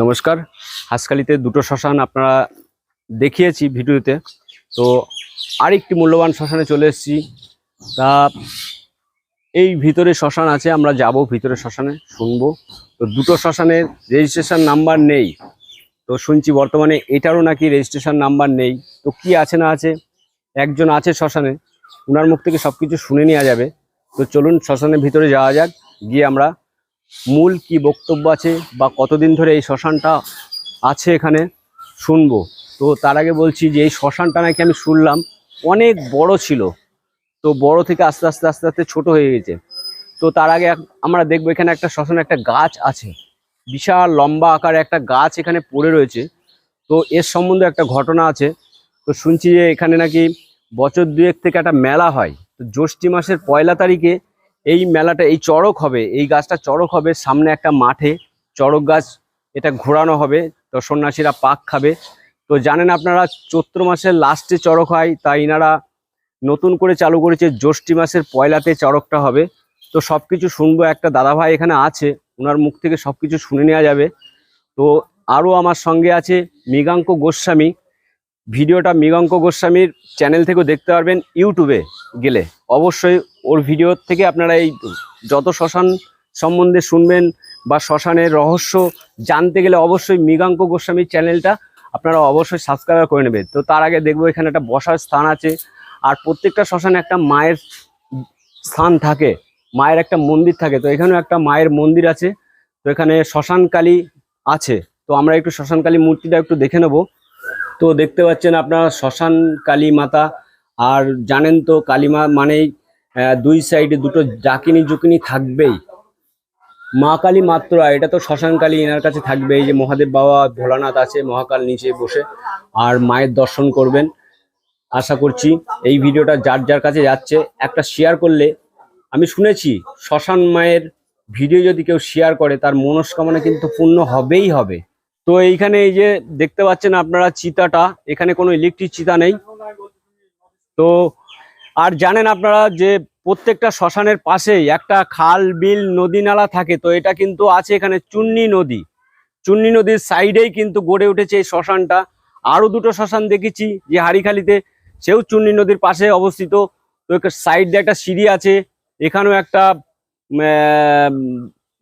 নমস্কার। হাসখালিতে দুটো শ্মশান আপনারা দেখিয়েছি ভিডিওতে। তো আরেকটি মূল্যবান শ্মশানে চলে এসেছি। তা এই ভিতরে শ্মশান আছে, আমরা যাব ভিতরে শ্মশানে, শুনব। তো দুটো শ্মশানের রেজিস্ট্রেশন নাম্বার নেই। তো শুনছি বর্তমানে এটারও নাকি রেজিস্ট্রেশন নাম্বার নেই। তো কি আছে না আছে, একজন আছে শ্মশানে ওনার মুখ থেকে সব কিছু শুনে নেওয়া যাবে। তো চলুন শ্মশানের ভিতরে যাওয়া যাক, গিয়ে আমরা মূল কি বক্তব্য আছে বা কতদিন ধরে এই শ্মশানটা আছে এখানে, শুনব। তো তার আগে বলছি যে এই শ্মশানটা নাকি আমি শুনলাম, অনেক বড় ছিল। তো বড় থেকে আস্তে আস্তে আস্তে আস্তে ছোট হয়ে গেছে। তো তার আগে আমরা দেখব এখানে একটা শ্মশানে একটা গাছ আছে। বিশাল লম্বা আকারে একটা গাছ এখানে পড়ে রয়েছে। তো এর সম্বন্ধে একটা ঘটনা আছে। তো শুনছি যে এখানে নাকি বছর দুয়েক থেকে একটা মেলা হয়। তো জ্যৈষ্ঠী মাসের পয়লা তারিখে এই মেলাটা, এই চড়ক হবে, এই গাছটা চড়ক হবে সামনে একটা মাঠে। চড়ক গাছ, এটা ঘোরানো হবে, তো সন্ন্যাসীরা পাক খাবে। তো জানেন আপনারা, চৈত্র মাসের লাস্টে চড়ক হয়, তাই ইনারা নতুন করে চালু করেছে, জ্যৈষ্ঠী মাসের পয়লাতে চড়কটা হবে। তো সব কিছু শুনব, একটা দাদাভাই এখানে আছে ওনার মুখ থেকে সব কিছু শুনে নেওয়া যাবে। তো আরও আমার সঙ্গে আছে মৃগাঙ্ক গোস্বামী। ভিডিওটা মৃগাঙ্ক গোস্বামীর চ্যানেল থেকেও দেখতে পারবেন, ইউটিউবে গেলে। অবশ্যই ওর ভিডিও থেকে আপনারা এই যত শ্মশান সম্বন্ধে শুনবেন বা শ্মশানের রহস্য জানতে গেলে অবশ্যই মৃগাঙ্ক গোস্বামীর চ্যানেলটা আপনারা অবশ্যই সাবস্ক্রাইব করে নেবেন। তো তার আগে দেখব এখানে একটা বসার স্থান আছে আর প্রত্যেকটা শ্মশানে একটা মায়ের স্থান থাকে, মায়ের একটা মন্দির থাকে। তো এখানেও একটা মায়ের মন্দির আছে। তো এখানে শ্মশানকালী আছে। তো আমরা একটু শ্মশানকালী মূর্তিটা একটু দেখে নেব। তো দেখতে পাচ্ছেন আপনারা শ্মশান কালী মাতা। আর জানেন তো কালীমা মানেই দুই সাইডে দুটো জাকিনি জুকিনি থাকবেই। মা কালী মাত্র এটা তো শ্মশান কালী এনার কাছে থাকবে এই যে মহাদেব বাবা ভোলানাথ আছে, মহাকাল নিচে বসে আর মায়ের দর্শন করবেন। আশা করছি এই ভিডিওটা যার যার কাছে যাচ্ছে, একটা শেয়ার করলে, আমি শুনেছি শ্মশান মায়ের ভিডিও যদি কেউ শেয়ার করে, তার মনস্কামনা কিন্তু পূর্ণ হবেই হবে। তো এইখানে এই যে দেখতে পাচ্ছেন আপনারা চিতাটা, এখানে কোনো ইলেকট্রিক চিতা নেই। তো আর জানেন আপনারা যে প্রত্যেকটা শ্মশানের পাশেই একটা খাল, বিল, নদী, নালা থাকে, তো এটা কিন্তু আছে এখানে চুন্নি নদী। চুন্নি নদীর সাইডেই কিন্তু গড়ে উঠেছে এই শ্মশানটা। আরও দুটো শ্মশান দেখেছি, যে হাড়িখালিতে সেও চুন্নি নদীর পাশে অবস্থিত। তো সাইড দিয়ে একটা সিঁড়ি আছে, এখানেও একটা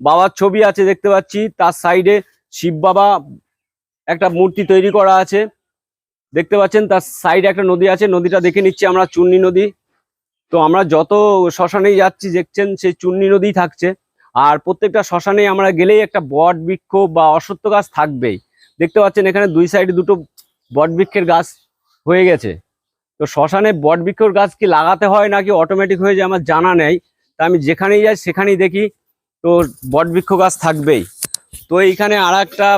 বাবার ছবি আছে দেখতে পাচ্ছি। তার সাইডে শিব বাবা একটা মূর্তি তৈরি করা আছে। দেখতে পাচ্ছেন তার সাইডে একটা নদী আছে, নদীটা দেখে নিচ্ছি আমরা, চুন্নি নদী। তো আমরা যত শ্মশানেই যাচ্ছি, দেখছেন সেই চুন্নি নদী থাকছে। আর প্রত্যেকটা শ্মশানে আমরা গেলেই একটা বট বৃক্ষ বা অশ্বত্থ গাছ থাকবেই। দেখতে পাচ্ছেন এখানে দুই সাইডে দুটো বট বৃক্ষের গাছ হয়ে গেছে। তো শ্মশানে বট বৃক্ষর গাছ কি লাগাতে হয় নাকি অটোমেটিক হয়ে যায় আমার জানা নেই। তা আমি যেখানেই যাই সেখানেই দেখি তো বট বৃক্ষ গাছ থাকবেই। তো এইখানে আর একটা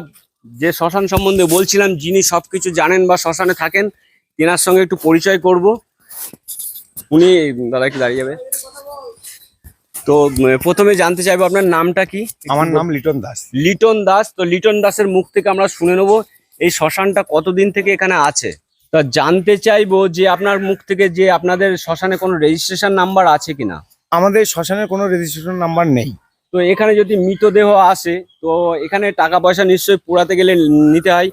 যে শ্মশান সম্বন্ধে বলছিলাম, যিনি সবকিছু জানেন বা শ্মশানে থাকেন, তেনার সঙ্গে একটু পরিচয় করব। উনি দাদা একটু দাঁড়িয়ে যাবে। তো প্রথমে জানতে চাইব আপনার নামটা কি? আমার নাম লিটন দাস। লিটন দাস তো লিটন দাসের মুখ থেকে আমরা শুনে নেব এই শ্মশানটা কতদিন থেকে এখানে আছে? তা জানতে চাইব যে আপনার মুখ থেকে যে আপনাদের শ্মশানে কোনো রেজিস্ট্রেশন নাম্বার আছে কিনা? আমাদের শ্মশানের কোনো রেজিস্ট্রেশন নাম্বার নেই। তো এখানে যদি মৃতদেহ আসে তো এখানে টাকা পয়সা নিশ্চয়ই পুরাতে গেলে নিতে হয়।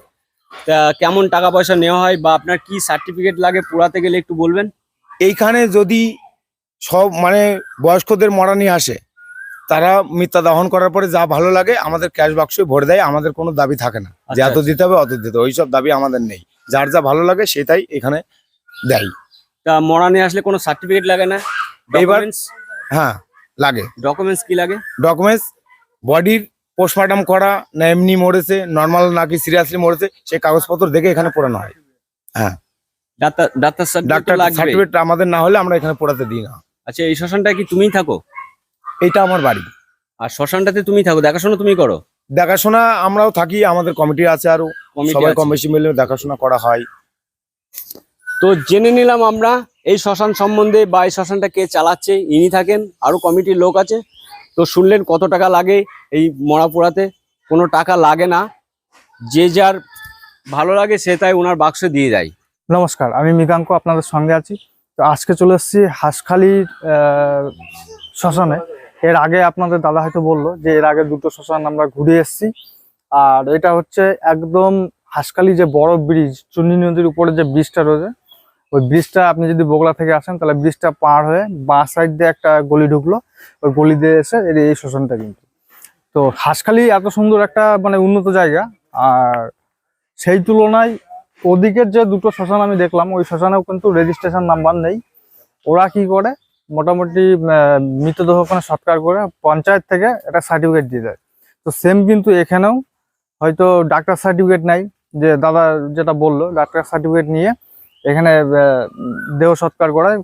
তা কেমন টাকা পয়সা নেওয়া হয় বা আপনার কি সার্টিফিকেট লাগে পুরাতে গেলে একটু বলবেন? এইখানে যদি সব মানে বয়স্কদের মরা নিয়ে আসে তারা মিথ্যা দহন করার পরে যা ভালো লাগে আমাদের ক্যাশ বাক্সে ভরে দেয় আমাদের কোনো দাবি থাকে না। যে আচ্ছা, এত দিতে হবে অত দিতে হবে ওইসব দাবি আমাদের নেই। যার যা ভালো লাগে সেটাই এখানে দেয়। তা মরা নিয়ে আসলে কোনো সার্টিফিকেট লাগে না? এবার- হ্যাঁ লাগে। ডকুমেন্টস কি লাগে? ডকুমেন্টস বডির পোস্টমর্টম করা না এমনি মরেছে নর্মাল নাকি সিরিয়াসলি মরেছে সেই কাগজপত্র দেখে এখানে পড়ানো হয়। ডাক্তার ডাক্তার ডাক্তার সার্টিফিকেট আমাদের না হলে আমরা এখানে পড়াতে দিই না। আচ্ছা এই শ্মশানটা কি তুমিই থাকো? এইটা আমার বাড়ি। আর শ্মশানটাতে তুমি থাকো দেখাশোনা তুমি করো? দেখাশোনা আমরাও থাকি আমাদের কমিটি আছে আরও। সবাই। কম বেশি মিলে দেখাশোনা করা হয়। তো জেনে নিলাম আমরা এই শ্মশান সম্বন্ধে বা এই শ্মশানটা কে চালাচ্ছে ইনি থাকেন আরও কমিটির লোক আছে। তো শুনলেন কত টাকা লাগে এই মরা পোড়াতে? কোনো টাকা লাগে না। যে যার ভালো লাগে সে তাই ওনার বাক্সে দিয়ে দেয় নমস্কার, আমি মৃগাঙ্ক আপনাদের সঙ্গে আছি। তো আজকে চলে এসেছি হাঁসখালির শ্মশানে। এর আগে আপনাদের দাদা হয়তো বলল যে এর আগে দুটো শ্মশান আমরা ঘুরে এসেছি। আর এটা হচ্ছে একদম হাসকালি যে বড় ব্রিজ, চুন্নি নদীর উপরে যে ব্রিজটা রয়েছে, ওই ব্রিজটা আপনি যদি বগলা থেকে আসেন, তাহলে ব্রিজটা পার হয়ে বাঁ সাইড দিয়ে একটা গলি ঢুকলো। ওই গলি দিয়ে এসে এই শ্মশানটা কিন্তু। তো হাসখালি এত সুন্দর একটা মানে উন্নত জায়গা, আর সেই তুলনায় ওদিকের যে দুটো শ্মশান আমি দেখলাম, ওই শ্মশানেও কিন্তু রেজিস্ট্রেশন নাম্বার নেই। ওরা কি করে? মোটামুটি মৃতদেহ ওখানে সৎকার করে পঞ্চায়েত থেকে একটা সার্টিফিকেট দিয়ে দেয়। তো সেম কিন্তু এখানেও হয়তো ডাক্তার সার্টিফিকেট নাই, যে দাদা যেটা বলল ডাক্তার সার্টিফিকেট নিয়ে এখানে দেহ সৎকার করায়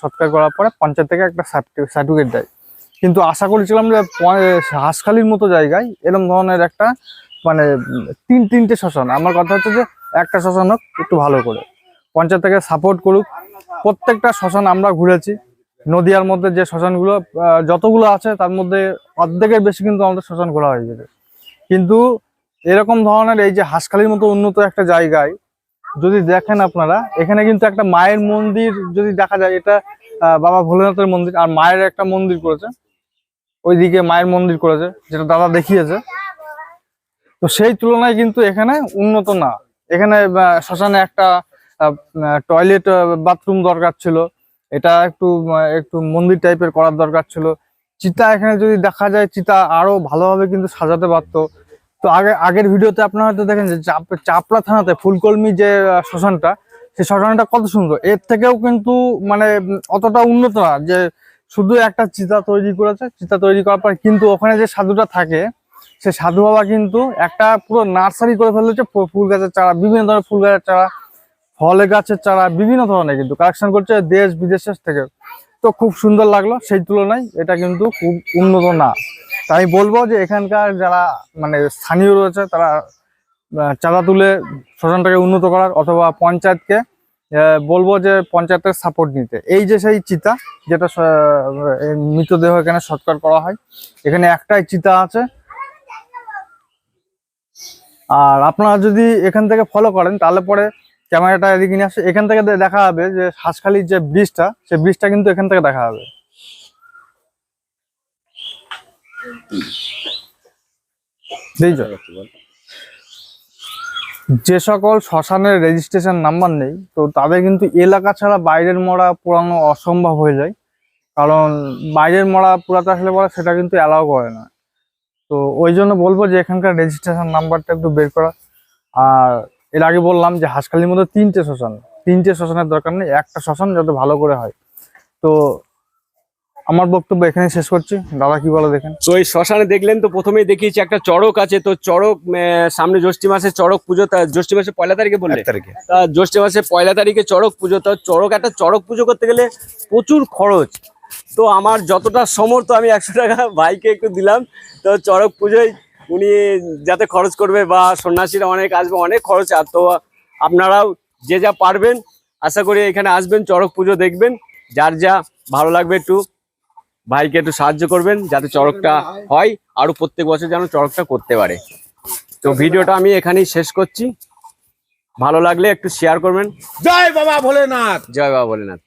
সৎকার করার পরে পঞ্চায়েত থেকে একটা সার্টিফিকেট দেয়। কিন্তু আশা করেছিলাম যে হাঁসখালির মতো জায়গায় এরকম ধরনের একটা মানে তিন, তিনটে শ্মশান। আমার কথা হচ্ছে যে একটা শ্মশান হোক, একটু ভালো করে। পঞ্চায়েত থেকে সাপোর্ট করুক। প্রত্যেকটা শ্মশান আমরা ঘুরেছি। নদিয়ার মধ্যে যে শ্মশানগুলো যতগুলো আছে, তার মধ্যে অর্ধেকের বেশি কিন্তু আমাদের শ্মশান ঘোরা হয়ে গেছে। কিন্তু এরকম ধরনের এই যে হাসখালির মতো উন্নত একটা জায়গায়, যদি দেখেন আপনারা, এখানে কিন্তু একটা মায়ের মন্দির যদি দেখা যায়, এটা বাবা ভোলেনাথের মন্দির, আর মায়ের একটা মন্দির করেছে। ওইদিকে মায়ের মন্দির করেছে, যেটা দাদা দেখিয়েছে। তো সেই তুলনায় কিন্তু এখানে উন্নত না। এখানে শ্মশানে একটা টয়লেট বাথরুম দরকার ছিল। এটা একটু একটু মন্দির টাইপের করার দরকার ছিল। চিতা এখানে যদি দেখা যায়, চিতা আরও ভালোভাবে কিন্তু সাজাতে পারতো। তো আগে, আগের ভিডিওতে আপনারা হয়তো দেখেন যে চাপ- চাপড়া থানাতে ফুলকলমি যে শ্মশানটা, সেই শ্মশানটা কত সুন্দর। এর থেকেও কিন্তু মানে অতটা উন্নত না, যে শুধু একটা চিতা তৈরি করেছে, চিতা তৈরি করার পর কিন্তু ওখানে যে সাধুটা থাকে সে সাধু বাবা কিন্তু একটা পুরো নার্সারি করে ফেলেছে ফুল গাছের চারা, বিভিন্ন ধরনের ফুল গাছের চারা, ফলের গাছের চারা, বিভিন্ন ধরনের কিন্তু কালেকশন করছে দেশ বিদেশের থেকে। তো খুব সুন্দর লাগল সেই তুলনায়, এটা কিন্তু খুব উন্নত না। তাই বলব যে এখানকার যারা মানে স্থানীয় রয়েছে, তারা চাঁদা তুলে শ্মশানটাকে উন্নত করার অথবা পঞ্চায়েতকে বলব যে পঞ্চায়েতের সাপোর্ট নিতে। এই যে সেই চিতা, যেটা মৃতদেহ এখানে সৎকার করা হয়, এখানে একটাই চিতা আছে আর আপনারা যদি এখান থেকে ফলো করেন, তাহলে পরে ক্যামেরাটা এদিকে নিয়ে আসে। এখান থেকে দেখা হবে যে হাঁসখালির যে ব্রিজটা, সেই ব্রিজটা কিন্তু এখান থেকে দেখা হবে। যে সকল শ্মশানের রেজিস্ট্রেশন নাম্বার নেই, তো তাদের কিন্তু এলাকা ছাড়া বাইরের মরা পোড়ানো অসম্ভব হয়ে যায়। কারণ বাইরের মরা পোড়াতে আসলে পরে সেটা কিন্তু অ্যালাউ করে না। তো ওই জন্য বলব যে এখানকার রেজিস্ট্রেশন নাম্বারটা একটু বের করা। আর এর আগে বললাম যে হাঁসখালির মধ্যে তিনটে শ্মশান তিনটে শ্মশানের দরকার নেই একটা শ্মশান যাতে ভালো করে হয়। তো আমার বক্তব্য এখানে শেষ করছি। দাদা কি বলে দেখেন? তো এই শ্মশানে দেখলেন তো প্রথমেই দেখিয়েছি একটা চড়ক আছে। তো চড়ক সামনে জ্যৈষ্ঠী মাসে চড়ক পুজো তা জ্যৈষ্ঠী মাসে পয়লা তারিখে বললে? তারিখে। তা জ্যৈষ্ঠ মাসে পয়লা তারিখে চড়ক পুজো তো চড়ক একটা চড়ক পুজো করতে গেলে প্রচুর খরচ। তো আমার যতটা সমর্থ আমি একশো টাকা ভাইকে একটু দিলাম। তো চড়ক পুজোয় উনি যাতে খরচ করবে বা সন্ন্যাসীরা অনেক আসবে অনেক খরচ। আর তো আপনারাও যে যা পারবেন আশা করি এখানে আসবেন চড়ক পুজো দেখবেন। যার যা ভালো লাগবে একটু ভাইকে একটু সাহায্য করবেন যাতে চড়কটা হয়। আরও প্রত্যেক বছর যেন চড়কটা করতে পারে। তো ভিডিওটা আমি এখানেই শেষ করছি। ভালো লাগলে একটু শেয়ার করবেন। জয় বাবা ভোলেনাথ। জয় বাবা ভোলেনাথ।